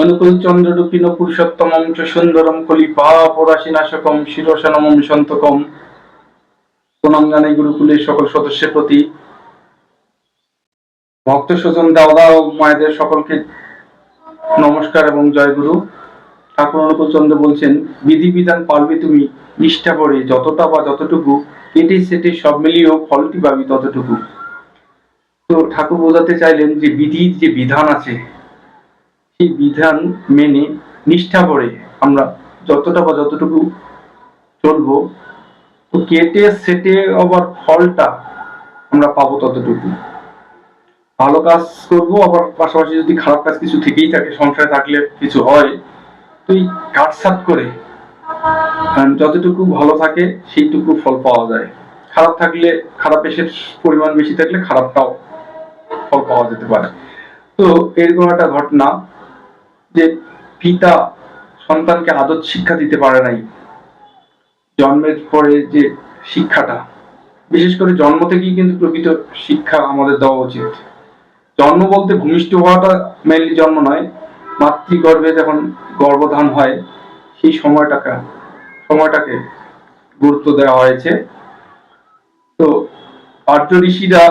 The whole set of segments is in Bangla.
অনুকূল চন্দ্ররূপিণ পুরুষোত্তমম চ সুন্দরম কলি পরাশি নাশকম শিরসনমম সন্তকম। প্রণাম জানাই গুরুকুলের সকল সদস্যের প্রতি। ভক্ত স্বজন দাওদা ও মায়েদের সকলকে নমস্কার এবং জয় গুরু। ঠাকুর অনুকূল চন্দ্র বলছেন বিধি বিধান পালবে তুমি, নিষ্ঠা করে যতটা বা যতটুকু কেটে সেটে সব মিলিয়েও ফলটি পাবি ততটুকু। তো ঠাকুর বোঝাতে চাইলেন যে বিধির যে বিধান আছে সেই বিধান মেনে নিষ্ঠা করে আমরা যতটা বা যতটুকু চলবো কেটে সেটে আবার ফলটা আমরা পাবো ততটুকু। ভালো কাজ করব, আবার পাশাপাশি যদি খারাপ কাজ কিছু থেকেই থাকে, সংসারে থাকলে কিছু হয় তুই কাটসাট করে যতটুকু ভালো থাকে সেইটুকু ফল পাওয়া যায়। খারাপ থাকলে খারাপ এসে পরিমাণ বেশি থাকলে খারাপটাও ফল পাওয়া যেতে পারে। তো এরকম একটা ঘটনা। যে পিতা সন্তানকে আদত শিক্ষা দিতে পারে নাই, জন্মের পরে যে শিক্ষাটা, বিশেষ করে জন্ম থেকেই কিন্তু প্রকৃত শিক্ষা আমাদের দেওয়া উচিত। জন্ম বলতে ভূমিষ্ঠ হওয়াটা মেনলি জন্ম নয়, মাতৃগর্ভে যখন গর্ভধান হয়, সেই সময়টাকে সময়টাকে গুরুত্ব দেওয়া হয়েছে। তো আর্য ঋষিরা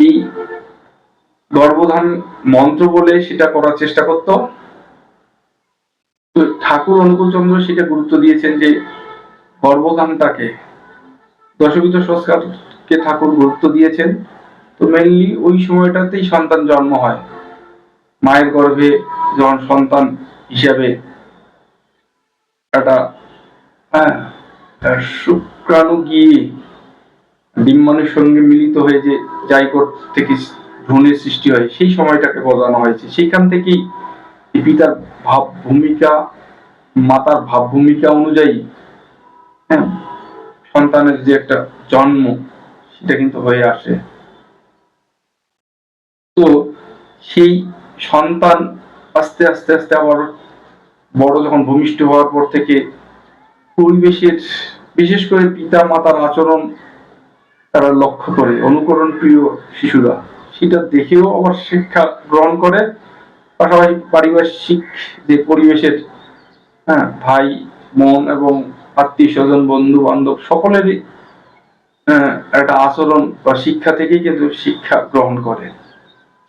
এই গর্ভধান মন্ত্র বলে সেটা করার চেষ্টা করত। ঠাকুর অনুকূল চন্দ্র সেটা গুরুত্ব দিয়েছেন যে গর্ভধানটাকে দশবিত সংস্কারকে ঠাকুর গুরুত্ব দিয়েছেন। তো মেনলি ওই সময়টাতেই সন্তান জন্ম হয়। মায়ের গর্ভে যখন সন্তান হিসাবে একটা হ্যাঁ শুক্রাণু গিয়ে ডিম্বাণুর সঙ্গে মিলিত হয়ে যে জাইকোট থেকে ভ্রূণের সৃষ্টি হয়, সেই সময়টাকে বোঝানো হয়েছে। সেইখান থেকেই পিতার ভাব, ভূমিকা মাতার ভাব ভূমিকা অনুযায়ী হ্যাঁ সন্তানের যে একটা জন্ম, সেটা কিন্তু হয়ে আসে। তো সেই সন্তান আস্তে আস্তে আস্তে আবার বড় যখন ভূমিষ্ঠ হওয়ার পর থেকে পরিবেশের, বিশেষ করে পিতা মাতার আচরণ তারা লক্ষ্য করে। অনুকরণ প্রিয় শিশুরা, সেটা দেখেও আবার শিক্ষা গ্রহণ করে। পাশাপাশি পারিপার্শ্বিক যে পরিবেশের হ্যাঁ ভাই মন এবং আত্মীয় স্বজন, বন্ধু বান্ধব সকলেরই একটা আচরণ বা শিক্ষা থেকেই কিন্তু শিক্ষা গ্রহণ করে।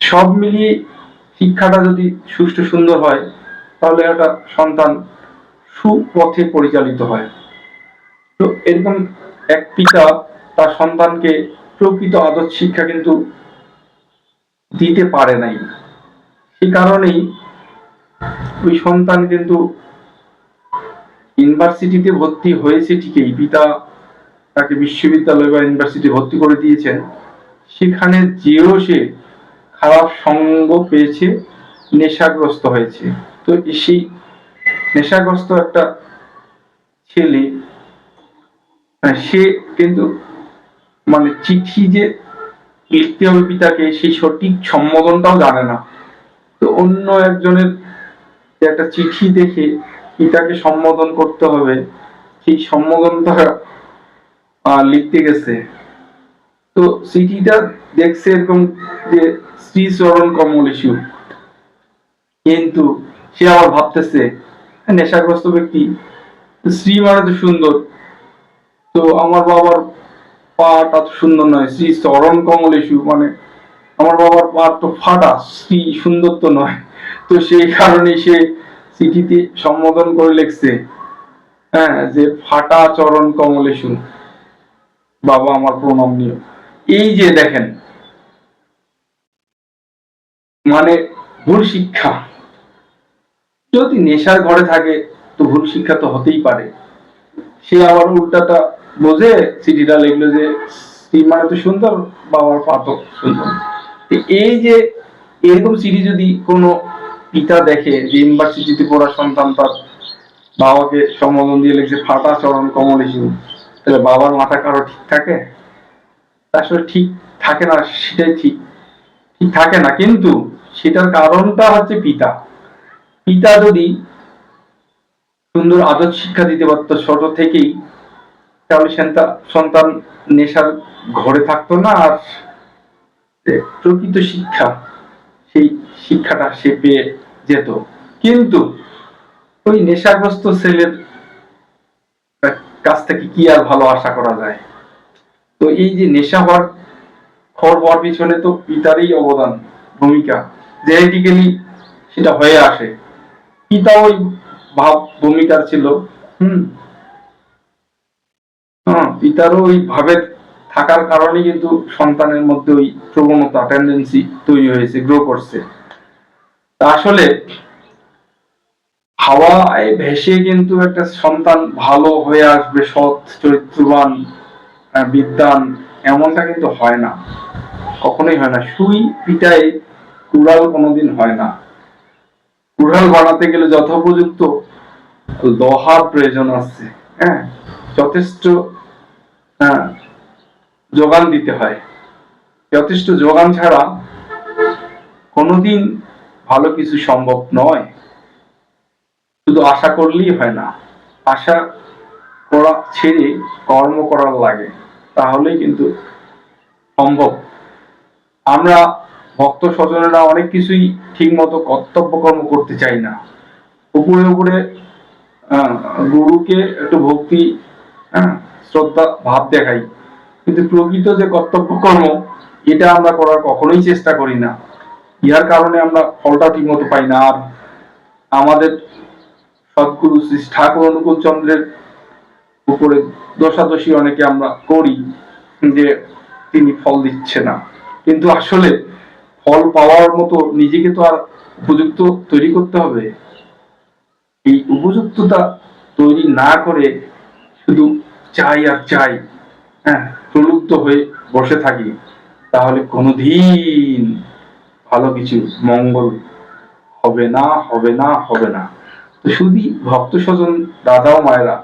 সব মিলিয়ে শিক্ষাটা যদি সুষ্ঠু সুন্দর হয়, তাহলে একটা সন্তান সুপথে পরিচালিত হয়। তো এরকম এক পিতা তার সন্তানকে প্রকৃত আদর্শ শিক্ষা কিন্তু দিতে পারে নাই। সে কারণেই ওই সন্তান কিন্তু ইউনিভার্সিটিতে ভর্তি হয়েছে ঠিকই পিতা তাকে বিশ্ববিদ্যালয় বা ইউনিভার্সিটি ভর্তি করে দিয়েছেন। সেখানে যেও সে খারাপ সঙ্গ পেয়েছে নেশাগ্রস্ত হয়েছে। তো সেই নেশাগ্রস্ত একটা ছেলে আহ, সে কিন্তু মানে চিঠি যে লিখতে হবে পিতাকে সেই সঠিক সম্বোধনটাও জানে না। তো অন্য একজনের একটা চিঠি দেখে পিতাকে সম্বোধন করতে হবে। সেই সম্বোধনটা লিখতে গেছে। তো চিঠিটা দেখছে এরকম যে শ্রী চরণ কমল ইস্যু। কিন্তু সে আবার ভাবতেছে, নেশাগ্রস্ত ব্যক্তি, শ্রী মানে তো সুন্দর। তো আমার বাবার পাটা এত সুন্দর নয়, শ্রী চরণ কমল ইস্যু মানে আমার বাবার পা তো ফাটা, শ্রী সুন্দর তো নয়। তো সেই কারণে সে চিঠিতে সম্বোধন করে লিখছে হ্যাঁ যে ফাটা চরণ কমলেশু, বাবা আমার প্রণাম নিও। এই যে দেখেন মানে ভুল শিক্ষা যদি নেশার ঘরে থাকে, তো ভুল শিক্ষা তো হতেই পারে। সে আবার উল্টাটা বোঝে, চিঠিটা লিখলো যে মানে তো সুন্দর বাবার পা তো সুন্দর। এই যে এরকম চিঠি যদি কোনো পিতা দেখে যে ইউনিভার্সিটিতে পড়া সন্তান তার বাবাকে সম্বোধন দিয়ে লিখছে, ফাটা চরণ কমল ইস্যু তাহলে বাবার মাথা কারও ঠিক থাকে? আসলে ঠিক থাকে না, সেটাই ঠিক। ঠিক থাকে না, কিন্তু সেটার কারণটা হচ্ছে পিতা। পিতা যদি সুন্দর আদর শিক্ষা দিতে পারতো ছোট থেকেই, তাহলে সন্তা- সন্তান নেশার ঘরে থাকতো না, আর প্রকৃত শিক্ষা সেই শিক্ষাটা সে পেয়ে যেত। কিন্তু ওই নেশাগ্রস্ত ছেলের কাছ থেকে কি আর ভালো আশা করা যায়? তো এই যে নেশা হওয়ার খবর হওয়ার পিছনে তো পিতারই অবদান, ভূমিকা। জেনেটিক্যালি সেটা হয়ে আসে। পিতা ওই ভাব, ভূমিকার ছিল। হুম। হ্যাঁ পিতারও ওই ভাবের থাকার কারণে কিন্তু সন্তানের মধ্যে ওই প্রবণতা টেন্ডেন্সি তৈরি হয়েছে গ্রো করছে। আসলে হাওয়ায় ভেসে কিন্তু একটা সন্তান ভালো হয়ে আসবে সৎ চরিত্রবান বিদ্যান এমনটা কিন্তু হয় না। কখনোই হয় না। সুই পিটায় কুড়াল কোনোদিন হয় না। কুড়াল বানাতে গেলে যথোপযুক্ত লোহার প্রয়োজন আছে হ্যাঁ? যথেষ্ট হ্যাঁ, যোগান দিতে হয়। যথেষ্ট যোগান ছাড়া কোনোদিন ভালো কিছু সম্ভব নয়। শুধু আশা করলেই হয় না, আশা করা ছেড়ে কর্ম করার লাগে, তাহলেই কিন্তু সম্ভব। আমরা ভক্ত স্বজনেরা অনেক কিছুই ঠিক মতো কর্তব্য কর্ম করতে চাই না। উপরে উপরে গুরুকে একটু ভক্তি শ্রদ্ধা, ভাব দেখাই। কিন্তু প্রকৃত যে কর্তব্য কর্ম এটা আমরা করার কখনোই চেষ্টা করি না। ইহার কারণে আমরা ফলটা ঠিক মতো পাই না। আর আমাদের সদ্গুরু শ্রী ঠাকুর অনুকূল চন্দ্রের উপরে দোষাদোষী অনেকে আমরা করি যে তিনি ফল দিচ্ছে না। কিন্তু আসলে ফল পাওয়ার মতো নিজেকে তো আর উপযুক্ত তৈরি করতে হবে। এই উপযুক্ততা তৈরি না করে শুধু চাই আর চাই হ্যাঁ। প্রলুব্ধ হয়ে বসে থাকি, তাহলে কোনোদিন ভালো কিছু, মঙ্গল হবে না হবে না হবে না। তো শুধু ভক্ত স্বজন দাদা ও মায়েরা,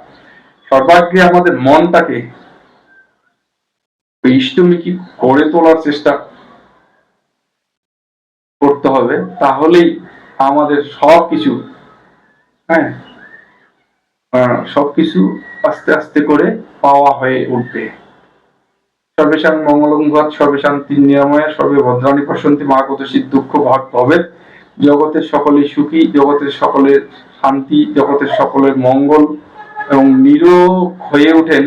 সর্বাগ্রে আমাদের মনটাকে ইষ্টমিকি গড়ে তোলার চেষ্টা করতে হবে, তাহলেই আমাদের সব কিছু হ্যাঁ সবকিছু আস্তে আস্তে করে পাওয়া হয়ে উঠবে। সর্বেশান মঙ্গলং ভূয়াৎ সর্বেশান্তি নিরাময়া সর্বে ভদ্রাণী প্রশান্তি, মা দুঃখ ভাগ ভবে জগতের সকলে সুখী, জগতের সকলের শান্তি, জগতের সকলের মঙ্গল এবং নিরোগ হয়ে ওঠেন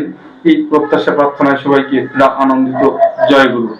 এই প্রত্যাশা প্রার্থনায় সবাইকে আনন্দিত। জয় গুরু।